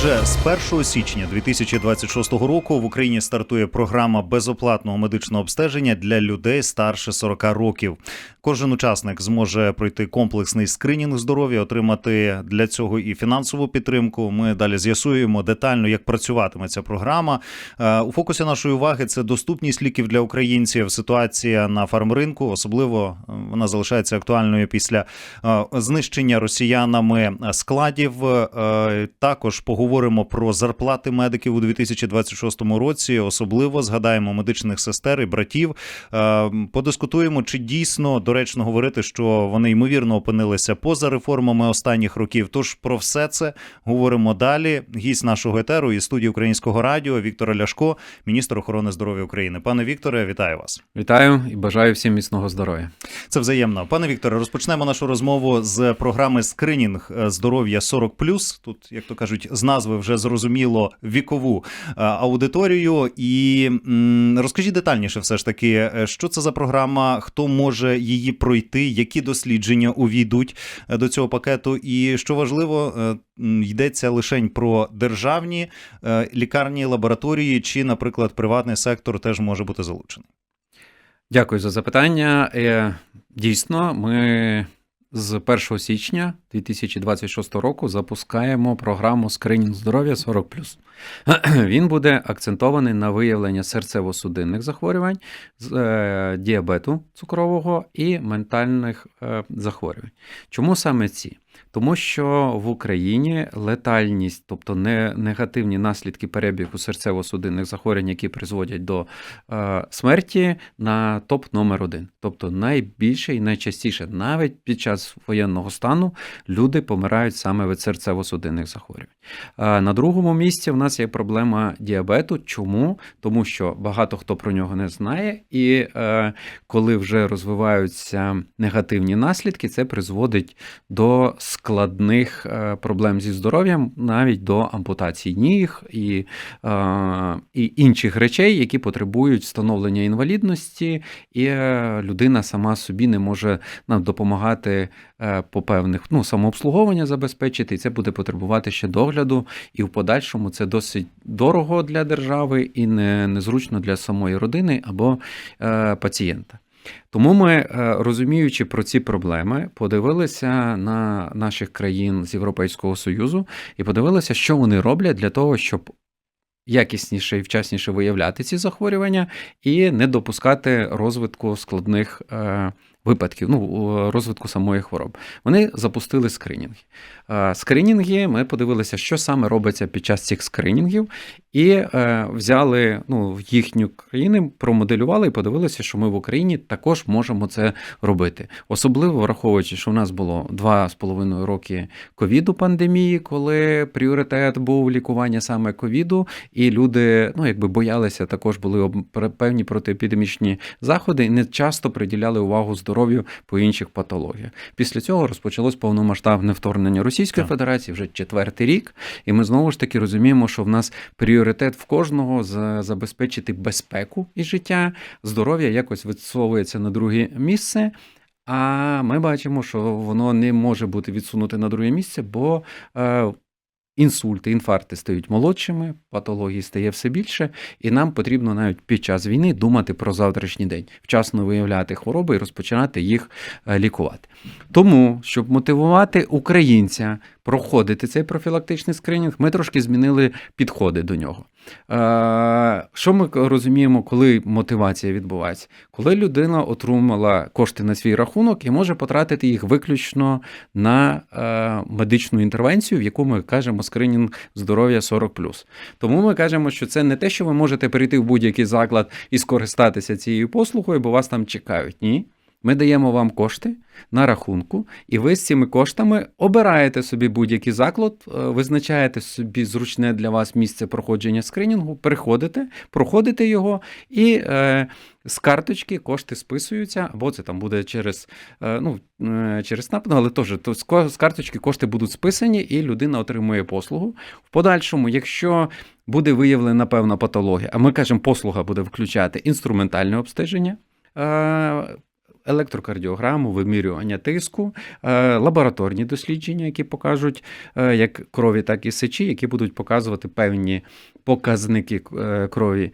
Отже, з 1 січня 2026 року в Україні стартує програма безоплатного медичного обстеження для людей старше 40 років. Кожен учасник зможе пройти комплексний скринінг здоров'я, отримати для цього і фінансову підтримку. Ми далі з'ясуємо детально, як працюватиме ця програма. Е, У фокусі нашої уваги це доступність ліків для українців. Ситуація на фармринку, особливо е, вона залишається актуальною після е, знищення росіянами складів. Також поговоримо про зарплати медиків у 2026 році. Особливо згадаємо медичних сестер і братів. Е, Подискутуємо, чи дійсно доречно говорити, що вони ймовірно опинилися поза реформами останніх років. Тож про все це говоримо далі. Гість нашого етеру із студії Українського радіо Віктор Ляшко, міністр охорони здоров'я України. Пане Вікторе, вітаю вас. Вітаю і бажаю всім міцного здоров'я. Це взаємно. Пане Вікторе, розпочнемо нашу розмову з програми скринінг здоров'я 40+. Тут, як то кажуть, з назви вже зрозуміло вікову е, аудиторію. І розкажіть детальніше, все ж таки, е, що це за програма, хто може її пройти, які дослідження увійдуть е, до цього пакету, і що важливо, йдеться лише про державні лікарні, лабораторії, чи, наприклад, приватний сектор теж може бути залучений. Дякую за запитання. Дійсно, ми з 1 січня 2026 року запускаємо програму скринінг здоров'я 40+. Він буде акцентований на виявлення серцево-судинних захворювань, е, діабету цукрового і ментальних е, захворювань. Чому саме ці? Тому що в Україні летальність, тобто не, негативні наслідки перебігу серцево-судинних захворювань, які призводять до е, смерті, на топ номер один. Тобто найбільше і найчастіше, навіть під час воєнного стану, люди помирають саме від серцево-судинних захворювань. Е, на другому місці в нас є проблема діабету. Чому? Тому що багато хто про нього не знає, і е, коли вже розвиваються негативні наслідки, це призводить до складних е, проблем зі здоров'ям, навіть до ампутації ніг і, е, і інших речей, які потребують встановлення інвалідності, і е, людина сама собі не може нам допомагати по певних ну, самообслуговування забезпечити, і це буде потребувати ще догляду, і в подальшому це досить дорого для держави і не, незручно для самої родини або пацієнта. Тому ми, е, розуміючи про ці проблеми, подивилися на наших країн з Європейського Союзу і подивилися, що вони роблять для того, щоб якісніше і вчасніше виявляти ці захворювання і не допускати розвитку складних е, випадків, ну, розвитку самої хвороби. Вони запустили скринінги. Е, Скринінги ми подивилися, що саме робиться під час цих скринінгів, і е, взяли ну, їхню країну, промоделювали і подивилися, що ми в Україні також можемо це робити. Особливо враховуючи, що у нас було два з половиною роки ковіду пандемії, коли пріоритет був лікування саме ковіду, і люди ну, якби боялися, також були певні протиепідемічні заходи і не часто приділяли увагу здоров'ю по інших патологіях. Після цього розпочалось повномасштабне вторгнення Російської Так. Федерації вже четвертий рік, і ми знову ж таки розуміємо, що в нас пріоритет в кожного за- забезпечити безпеку і життя, здоров'я якось відсовується на друге місце. А ми бачимо, що воно не може бути відсунуте на друге місце, бо е, інсульти, інфаркти стають молодшими, патології стає все більше, і нам потрібно навіть під час війни думати про завтрашній день, вчасно виявляти хвороби і розпочинати їх е, лікувати. Тому, щоб мотивувати українця проходити цей профілактичний скринінг, ми трошки змінили підходи до нього. Е, Що ми розуміємо, коли мотивація відбувається? Коли людина отримала кошти на свій рахунок і може потратити їх виключно на е, медичну інтервенцію, в яку ми кажемо скринінг здоров'я 40+. Тому ми кажемо, що це не те, що ви можете перейти в будь-який заклад і скористатися цією послугою, бо вас там чекають. Ні. Ми даємо вам кошти на рахунку, і ви з цими коштами обираєте собі будь-який заклад, е, визначаєте собі зручне для вас місце проходження скринінгу, приходите, проходите його, і е, з карточки кошти списуються, або це там буде через, е, ну, е, через СНАП, ну, але теж то з карточки кошти будуть списані, і людина отримує послугу. В подальшому, якщо буде виявлена певна патологія, а ми кажемо, послуга буде включати інструментальне обстеження. Електрокардіограму, вимірювання тиску, е, лабораторні дослідження, які покажуть е, як крові, так і сечі, які будуть показувати певні показники е, крові.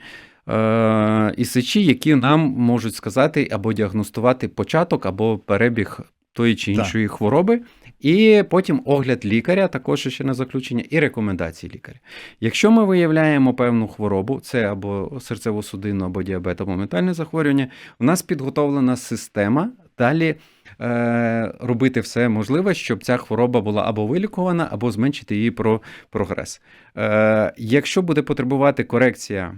І сечі, які нам можуть сказати або діагностувати початок, або перебіг тої чи Так. іншої хвороби, і потім огляд лікаря, також ще на заключення, і рекомендації лікаря. Якщо ми виявляємо певну хворобу, це або серцево-судинну, або діабет, або ментальне захворювання, у нас підготовлена система далі. е, Робити все можливе, щоб ця хвороба була або вилікувана, або зменшити її про прогрес. Е, Якщо буде потребувати корекція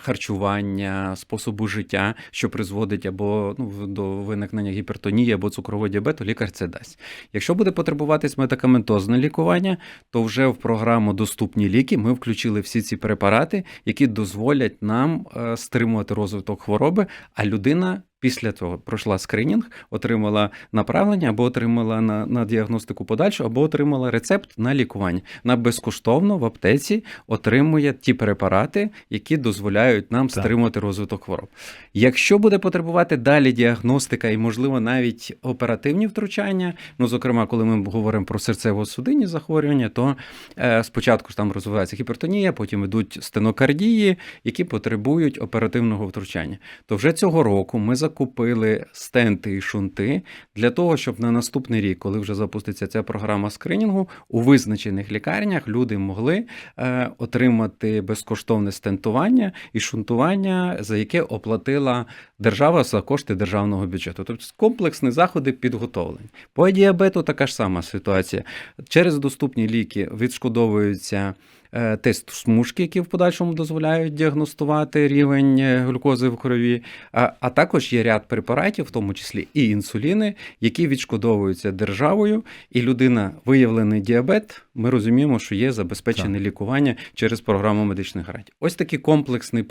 харчування, способу життя, що призводить або ну, до виникнення гіпертонії або цукрового діабету, лікар це дасть. Якщо буде потребуватись медикаментозне лікування, то вже в програму Доступні ліки ми включили всі ці препарати, які дозволять нам е, стримувати розвиток хвороби, а людина. Після цього пройшла скринінг, отримала направлення або отримала на, на діагностику подальшу, або отримала рецепт на лікування. Вона безкоштовно в аптеці отримує ті препарати, які дозволяють нам Так. стримувати розвиток хвороб. Якщо буде потребувати далі діагностика і, можливо, навіть оперативні втручання, ну, зокрема, коли ми говоримо про серцево-судинні захворювання, то е, спочатку ж там розвивається гіпертонія, потім йдуть стенокардії, які потребують оперативного втручання. То вже цього року ми закупили стенти і шунти для того, щоб на наступний рік, коли вже запуститься ця програма скринінгу, у визначених лікарнях люди могли е, отримати безкоштовне стентування і шунтування, за яке оплатила держава за кошти державного бюджету. Тобто комплексні заходи підготовлені. По діабету така ж сама ситуація. Через доступні ліки відшкодовуються. Е, Тест смужки, які в подальшому дозволяють діагностувати рівень е, глюкози в крові, а, а також є ряд препаратів, в тому числі і інсуліни, які відшкодовуються державою, і людина, виявлений діабет, ми розуміємо, що є забезпечене лікування через програму медичних гарантій. Ось такий комплексний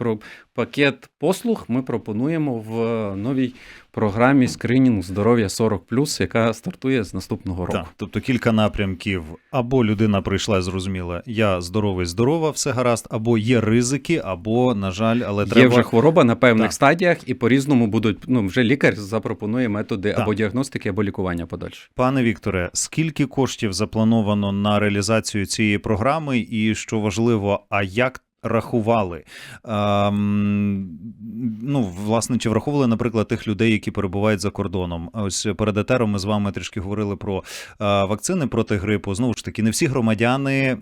пакет послуг ми пропонуємо в новій програмі скринінг здоров'я 40+, яка стартує з наступного року. Так, тобто кілька напрямків. Або людина прийшла і зрозуміла, я здоровий, здорова, все гаразд, або є ризики, або, на жаль, але треба... Є вже хвороба на певних Так. стадіях, і по-різному будуть. Ну вже лікар запропонує методи Так. або діагностики, або лікування подальше. Пане Вікторе, скільки коштів заплановано на реалізацію цієї програми, і що важливо, а як рахували? Ем, ну, власне, чи враховували, наприклад, тих людей, які перебувають за кордоном? Ось перед етером ми з вами трішки говорили про е, вакцини проти грипу. Знову ж таки, не всі громадяни е,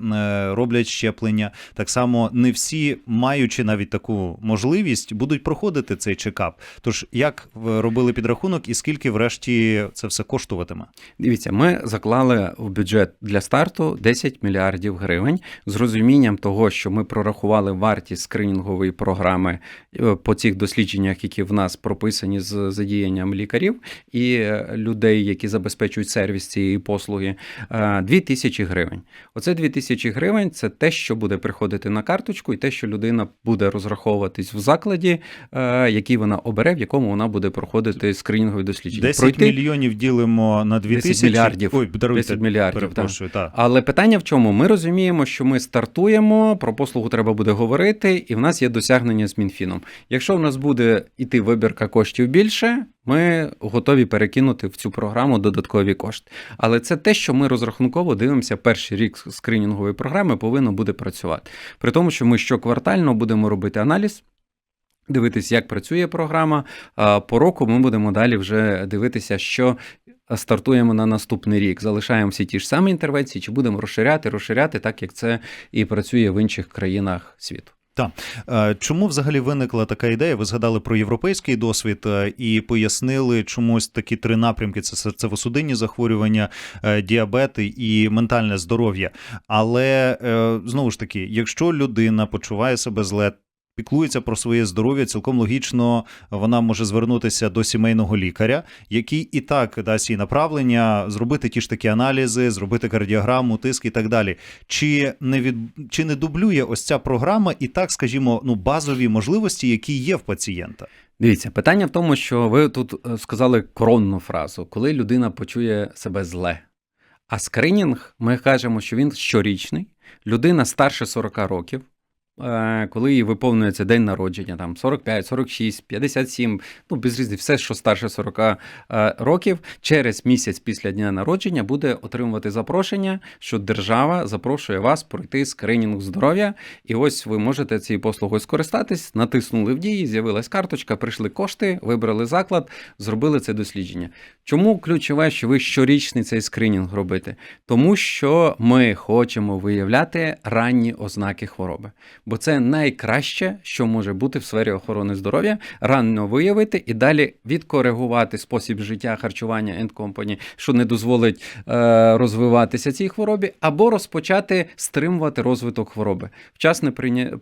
роблять щеплення. Так само не всі, маючи навіть таку можливість, будуть проходити цей чекап. Тож як ви робили підрахунок, і скільки, врешті, це все коштуватиме? Дивіться, ми заклали в бюджет для старту 10 мільярдів гривень з розумінням того, що ми прорахували вартість скринінгової програми е, по цих дослідженнях, які в нас прописані з задіянням лікарів і е, людей, які забезпечують сервіс цієї послуги, 2 тисячі гривень. Оце 2 тисячі гривень це те, що буде приходити на карточку, і те, що людина буде розраховуватись в закладі, е, який вона обере, в якому вона буде проходити скринінгові дослідження. 10 мільйонів ділимо на 2 10 тисячі. мільярдів. Ой, даруйте, 10 мільярдів, перепрошую, так. Але питання в чому? Ми розуміємо, що ми стартуємо, про послугу треба буде говорити, і в нас є досягнення з Мінфіном. Якщо в нас буде іти вибірка коштів більше, ми готові перекинути в цю програму додаткові кошти. Але це те, що ми розрахунково дивимося, перший рік скринінгової програми повинно буде працювати. При тому, що ми щоквартально будемо робити аналіз. Дивитись, як працює програма. По року ми будемо далі вже дивитися, що стартуємо на наступний рік. Залишаємо всі ті ж самі інтервенції, чи будемо розширяти, розширяти, так як це і працює в інших країнах світу. Е, Чому взагалі виникла така ідея? Ви згадали про європейський досвід е, і пояснили чомусь такі три напрямки: це серцево-судинні захворювання, е, діабети і ментальне здоров'я. Але знову ж таки, якщо людина почуває себе зле, піклується про своє здоров'я, цілком логічно вона може звернутися до сімейного лікаря, який і так дасть їй направлення, зробити ті ж такі аналізи, зробити кардіограму, тиск і так далі. Чи не від чи не дублює ось ця програма і так, скажімо, ну базові можливості, які є в пацієнта? Дивіться, питання в тому, що ви тут е, сказали коронну фразу, коли людина почує себе зле. А скринінг, ми кажемо, що він щорічний, людина старше 40 років. Е, коли виповнюється день народження, там 45, 46, 57, ну без різниці, все, що старше 40 е, років, через місяць після дня народження буде отримувати запрошення, що держава запрошує вас пройти скринінг здоров'я. І ось ви можете цією послугою скористатись, натиснули в дії, з'явилась карточка, прийшли кошти, вибрали заклад, зробили це дослідження. Чому ключове, що ви щорічний цей скринінг робите? Тому що ми хочемо виявляти ранні ознаки хвороби, бо це найкраще, що може бути в сфері охорони здоров'я, рано виявити і далі відкоригувати спосіб життя, харчування and company, що не дозволить е, розвиватися цій хворобі, або розпочати стримувати розвиток хвороби. Вчасне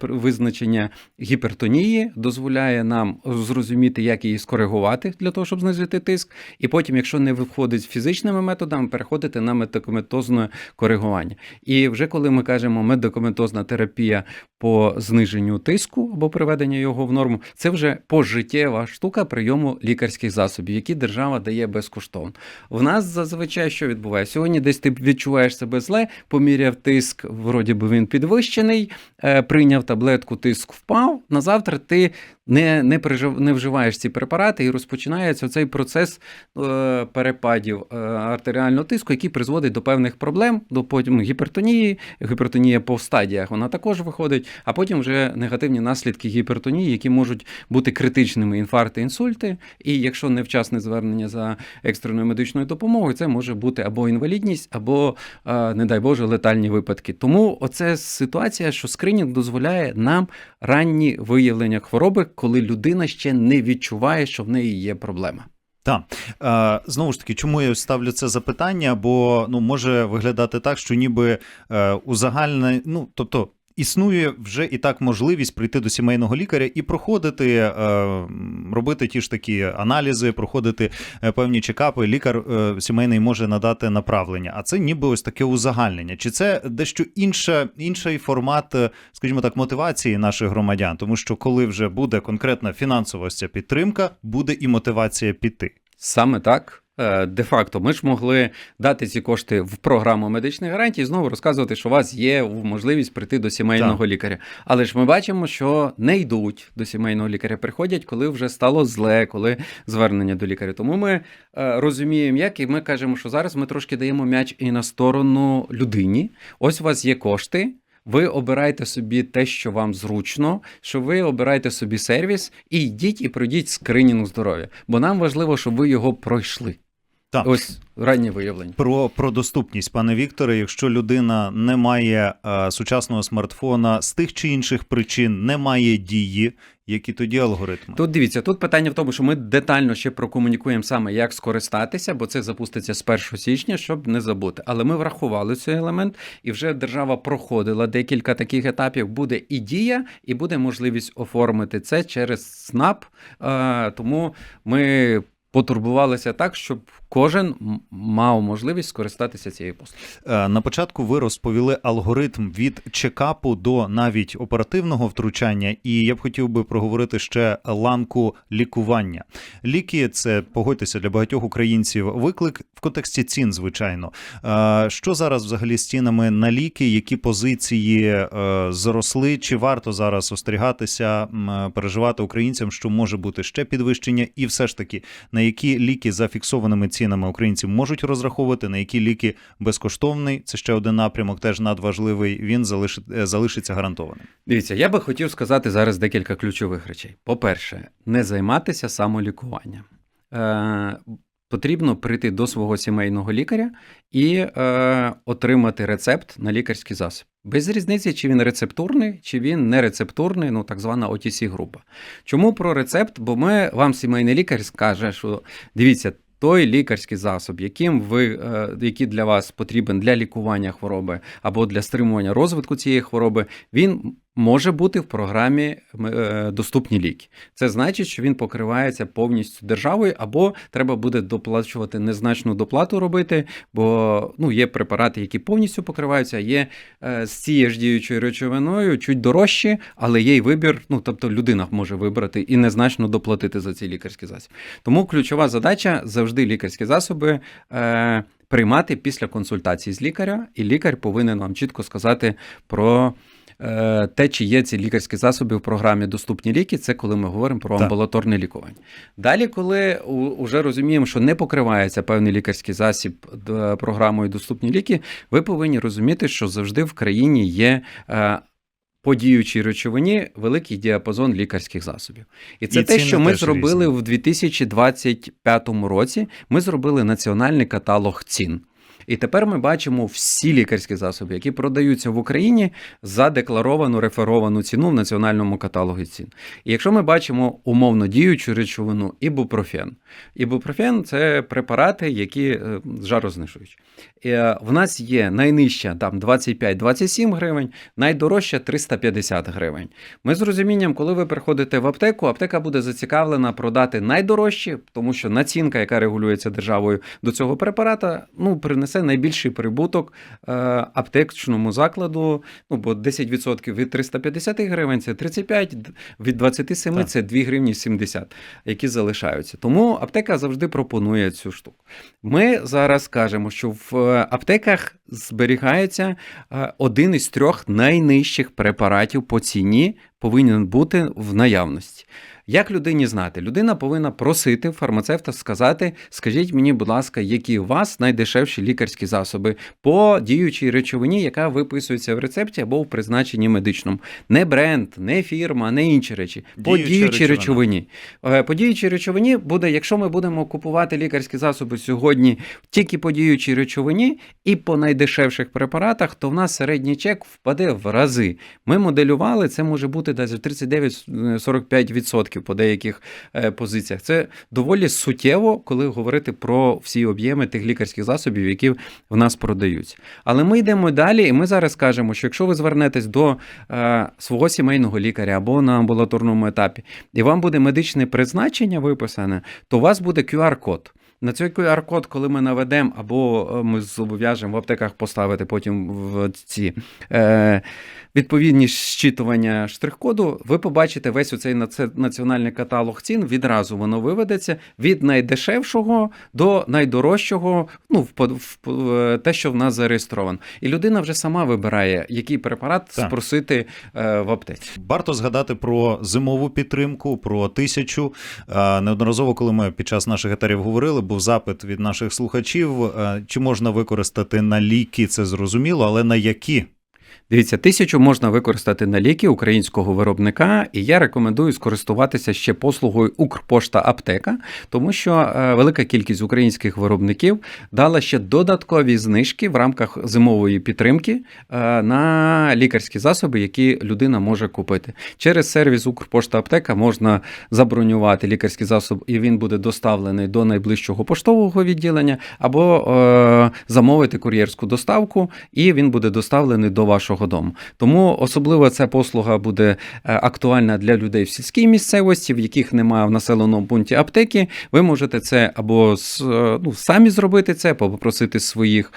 визначення гіпертонії дозволяє нам зрозуміти, як її скоригувати для того, щоб знизити тиск, і потім, якщо не виходить фізичними методами, переходити на медикаментозне коригування. І вже коли ми кажемо медикаментозна терапія по зниженню тиску або приведення його в норму, це вже пожиттєва штука прийому лікарських засобів, які держава дає безкоштовно. В нас зазвичай що відбувається? Сьогодні десь ти відчуваєш себе зле, поміряв тиск, вроді би він підвищений, е, прийняв таблетку, тиск впав. На завтра ти не, не, пережив, не вживаєш ці препарати і розпочинається цей процес е, перепадів е, артеріального тиску, який призводить до певних проблем, до потім гіпертонії, гіпертонія по стадіях вона також виходить, а потім вже негативні наслідки гіпертонії, які можуть бути критичними інфаркти, інсульти. І якщо невчасне звернення за екстреною медичною допомогою, це може бути або інвалідність, або, е, не дай Боже, летальні випадки. Тому оце ситуація, що скринінг дозволяє нам ранні виявлення хвороби, коли людина ще не відчуває, що в неї є проблема. Так, е, знову ж таки, чому я ставлю це запитання? Бо ну може виглядати так, що ніби е, узагальне, ну тобто. Існує вже і так можливість прийти до сімейного лікаря і проходити, е, робити ті ж такі аналізи, проходити е, певні чекапи. Лікар е, сімейний може надати направлення. А це ніби ось таке узагальнення. Чи це дещо інше, інший формат, скажімо так, мотивації наших громадян? Тому що коли вже буде конкретна фінансова ця підтримка, буде і мотивація піти. Саме так. Е, Де-факто, ми ж могли дати ці кошти в програму медичних гарантій і знову розказувати, що у вас є можливість прийти до сімейного лікаря. Але ж ми бачимо, що не йдуть до сімейного лікаря, приходять, коли вже стало зле, коли звернення до лікаря. Тому ми е, розуміємо, як і ми кажемо, що зараз ми трошки даємо м'яч і на сторону людині. Ось у вас є кошти. Ви обираєте собі те, що вам зручно, що ви обираєте собі сервіс і йдіть і пройдіть скринінг здоров'я. Бо нам важливо, щоб ви його пройшли. Так. Ось раннє виявлення. Про, про доступність, пане Вікторе, якщо людина не має е, сучасного смартфона з тих чи інших причин, не має дії, які тоді алгоритми? Тут дивіться, тут питання в тому, що ми детально ще прокомунікуємо саме, як скористатися, бо це запуститься з 1 січня, щоб не забути. Але ми врахували цей елемент, і вже держава проходила декілька таких етапів. Буде і дія, і буде можливість оформити це через СНАП. Е, Тому ми. Потурбувалися так, щоб кожен мав можливість скористатися цією послугою. Е, На початку ви розповіли алгоритм від чекапу до навіть оперативного втручання, і я б хотів би проговорити ще ланку лікування. Ліки це погодьтеся для багатьох українців виклик в контексті цін, звичайно. Е, Що зараз взагалі з цінами на ліки? Які позиції е, зросли? Чи варто зараз остерігатися, переживати українцям, що може бути ще підвищення, і все ж таки на які ліки за фіксованими цінами українці можуть розраховувати, на які ліки безкоштовний. Це ще один напрямок, теж надважливий. Він залишить, е, залишиться гарантованим. Дивіться, я би хотів сказати зараз декілька ключових речей. По-перше, не займатися самолікуванням. Потрібно прийти до свого сімейного лікаря і е, отримати рецепт на лікарський засіб. Без різниці, чи він рецептурний, чи він не рецептурний, ну так звана otc група Чому про рецепт? Бо ми вам сімейний лікар скаже, що дивіться. Той лікарський засоб, яким ви, е, який для вас потрібен для лікування хвороби або для стримування розвитку цієї хвороби, він може бути в програмі е, доступні ліки. Це значить, що він покривається повністю державою, або треба буде доплачувати незначну доплату робити, бо ну, є препарати, які повністю покриваються, є е, з цією ж діючою речовиною чуть дорожчі, але є й вибір. Ну тобто людина може вибрати і незначно доплатити за ці лікарські засоби. Тому ключова задача завжди лікарські засоби. Е, Приймати після консультації з лікаря, і лікар повинен вам чітко сказати про те, чи є ці лікарські засоби в програмі Доступні ліки, це коли ми говоримо про Так. амбулаторне лікування. Далі, коли вже розуміємо, що не покривається певний лікарський засіб програмою Доступні ліки, ви повинні розуміти, що завжди в країні є. е, По діючій речовині великий діапазон лікарських засобів. І це І те, що ми зробили різні. в 2025 році. Ми зробили національний каталог цін. І тепер ми бачимо всі лікарські засоби, які продаються в Україні за декларовану реферовану ціну в національному каталозі цін. І якщо ми бачимо умовно діючу речовину ібупрофен. Ібупрофен це препарати, які е, жарознижують. Е, В нас є найнижча там 25-27 гривень, найдорожча 350 гривень. Ми з розумінням, коли ви приходите в аптеку, аптека буде зацікавлена продати найдорожчі, тому що націнка, яка регулюється державою до цього препарата, ну принесе найбільший прибуток е, аптечному закладу. Ну бо 10% від 350 гривень це 35, д- від 27 Так. це 2 гривні 70, які залишаються. Тому аптека завжди пропонує цю штуку. Ми зараз кажемо, що в е, аптеках зберігається е, один із трьох найнижчих препаратів по ціні повинен бути в наявності. Як людині знати? Людина повинна просити фармацевта сказати: скажіть мені, будь ласка, які у вас найдешевші лікарські засоби по діючій речовині, яка виписується в рецепті або в призначенні медичному. Не бренд, не фірма, не інші речі. По діючій речовині. Е, по діючій речовині буде, якщо ми будемо купувати лікарські засоби сьогодні тільки по діючій речовині і по найдешевших препаратах, то в нас середній чек впаде в рази. Ми моделювали, це може бути десь 39-45% років по деяких е, позиціях. Це доволі суттєво, коли говорити про всі об'єми тих лікарських засобів, які в нас продаються. Але ми йдемо далі, і ми зараз кажемо, що якщо ви звернетесь до е, свого сімейного лікаря або на амбулаторному етапі, і вам буде медичне призначення виписане, то у вас буде QR-код. На цей QR-код, коли ми наведемо, або е, ми зобов'яжемо в аптеках поставити потім в ці е, відповідні щитування штрих-коду, ви побачите весь оцей національний каталог цін. Відразу воно виведеться від найдешевшого до найдорожчого, ну, в, в, в е, те, що в нас зареєстровано. І людина вже сама вибирає, який препарат Так. спросити е, в аптеці. Варто згадати про зимову підтримку, про тисячу. Е, Неодноразово, коли ми під час наших етерів говорили, був запит від наших слухачів, е, чи можна використати на ліки, це зрозуміло, але на які? Дивіться, тисячу можна використати на ліки українського виробника, і я рекомендую скористуватися ще послугою Укрпошта Аптека, тому що е, велика кількість українських виробників дала ще додаткові знижки в рамках зимової підтримки е, на лікарські засоби, які людина може купити. Через сервіс Укрпошта Аптека можна забронювати лікарський засоб, і він буде доставлений до найближчого поштового відділення, або е, замовити кур'єрську доставку, і він буде доставлений до вашого дому. Тому особливо ця послуга буде е, актуальна для людей в сільській місцевості, в яких немає в населеному пункті аптеки. Ви можете це або е, ну, самі зробити це, попросити своїх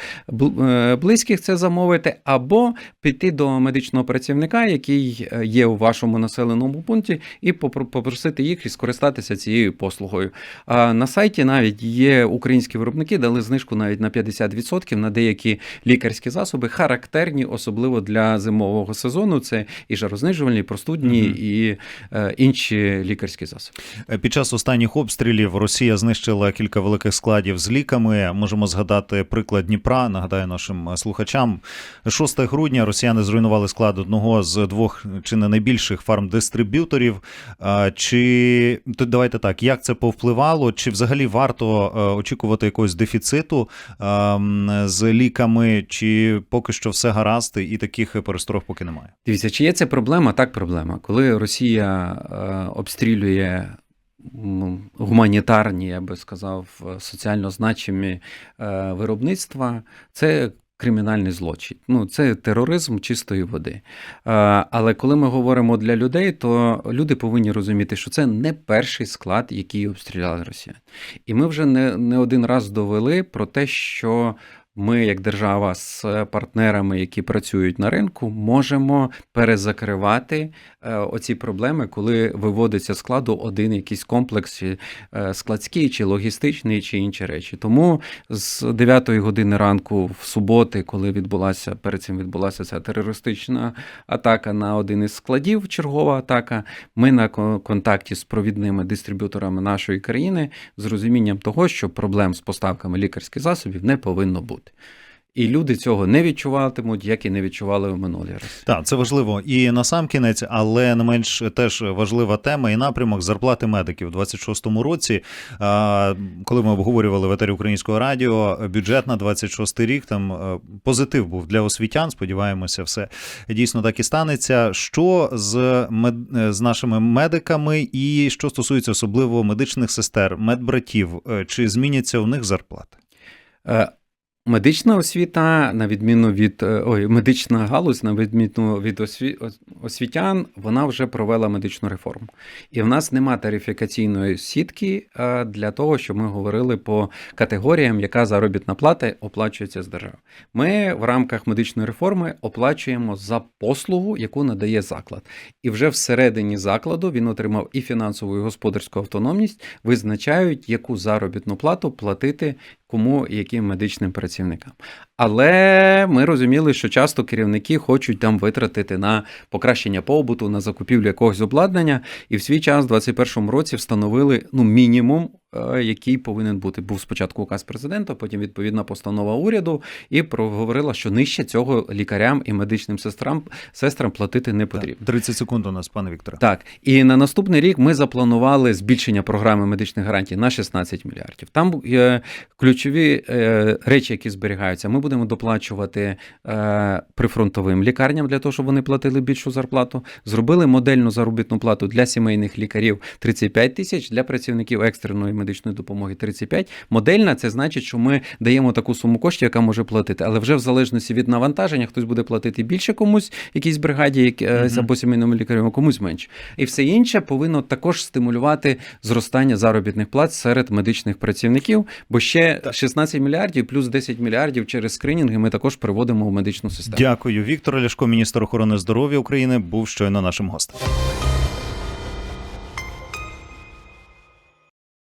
е, близьких це замовити, або піти до медичного працівника, який є у вашому населеному пункті, і попросити їх і скористатися цією послугою. А на сайті навіть є українські виробники, дали знижку навіть на 50% на деякі лікарські засоби, характерні особливо для зимового сезону. Це і жарознижувальні, і простудні, Мгм. і е, інші лікарські засоби. Е, Під час останніх обстрілів Росія знищила кілька великих складів з ліками. Можемо згадати приклад Дніпра. Нагадаю нашим е, слухачам. 6 грудня росіяни зруйнували склад одного з двох чи не найбільших фармдистриб'юторів. А, Чи давайте так, як це повпливало? Чи взагалі варто е, очікувати якогось дефіциту ем, з ліками, чи поки що все гаразд, і таких пересторог поки немає? Дивіться, чи є це проблема? Так, проблема. Коли Росія е, обстрілює гуманітарні, я би сказав, соціально значимі е, виробництва, це кримінальний злочин. Ну, це тероризм чистої води. Е, але коли ми говоримо для людей, то люди повинні розуміти, що це не перший склад, який обстріляли Росія. І ми вже не, не один раз довели про те, що ми, як держава, з партнерами, які працюють на ринку, можемо перезакривати е, оці проблеми, коли виводиться з складу один якийсь комплекс, е, складський, чи логістичний, чи інші речі. Тому з 9 години ранку в суботи, коли відбулася перед цим відбулася ця терористична атака на один із складів, чергова атака. Ми на контакті з провідними дистриб'юторами нашої країни з розумінням того, що проблем з поставками лікарських засобів не повинно бути. І люди цього не відчуватимуть, як і не відчували в минулі рази. Так, це важливо. І на сам кінець, але не менш теж важлива тема і напрямок зарплати медиків у 26-му році. Коли ми обговорювали в етері українського радіо, бюджет на 26-й рік там е, позитив був для освітян. Сподіваємося, все дійсно так і станеться. Що з мед... е, з нашими медиками, і що стосується особливо медичних сестер, медбратів, е, чи зміняться у них зарплати? Медична освіта, на відміну від е, ой, медична галузь, на відміну від осві, освітян, вона вже провела медичну реформу. І в нас нема тарифікаційної сітки е, для того, щоб ми говорили по категоріям, яка заробітна плата оплачується з держави. Ми в рамках медичної реформи оплачуємо за послугу, яку надає заклад. І вже всередині закладу він отримав і фінансову, і господарську автономність, визначають, яку заробітну плату платити кому яким медичним працівникам. Але ми розуміли, що часто керівники хочуть там витратити на покращення побуту, на закупівлю якогось обладнання, і в свій час, в 2021 році, встановили ну, мінімум, е, який повинен бути. Був спочатку указ президента, потім відповідна постанова уряду, і проговорила, що нижче цього лікарям і медичним сестрам сестрам платити не потрібно. Так, 30 секунд у нас, пане Вікторе. Так, і на наступний рік ми запланували збільшення програми медичних гарантій на 16 мільярдів. Там е, ключові е, речі, які зберігаються, ми будемо доплачувати е, прифронтовим лікарням для того, щоб вони платили більшу зарплату. Зробили модельну заробітну плату для сімейних лікарів 35 тисяч, для працівників екстреної медичної допомоги 35. Модельна це значить, що ми даємо таку суму коштів, яка може платити, але вже в залежності від навантаження хтось буде платити більше комусь, якійсь бригаді, як, е, Мгм. або сімейному лікарю, а комусь менше. І все інше повинно також стимулювати зростання заробітних плат серед медичних працівників, бо ще 16 мільярдів плюс 10 мільярдів через скринінги ми також приводимо в медичну систему. Дякую. Віктор Ляшко, міністр охорони здоров'я України, був щойно нашим гостем.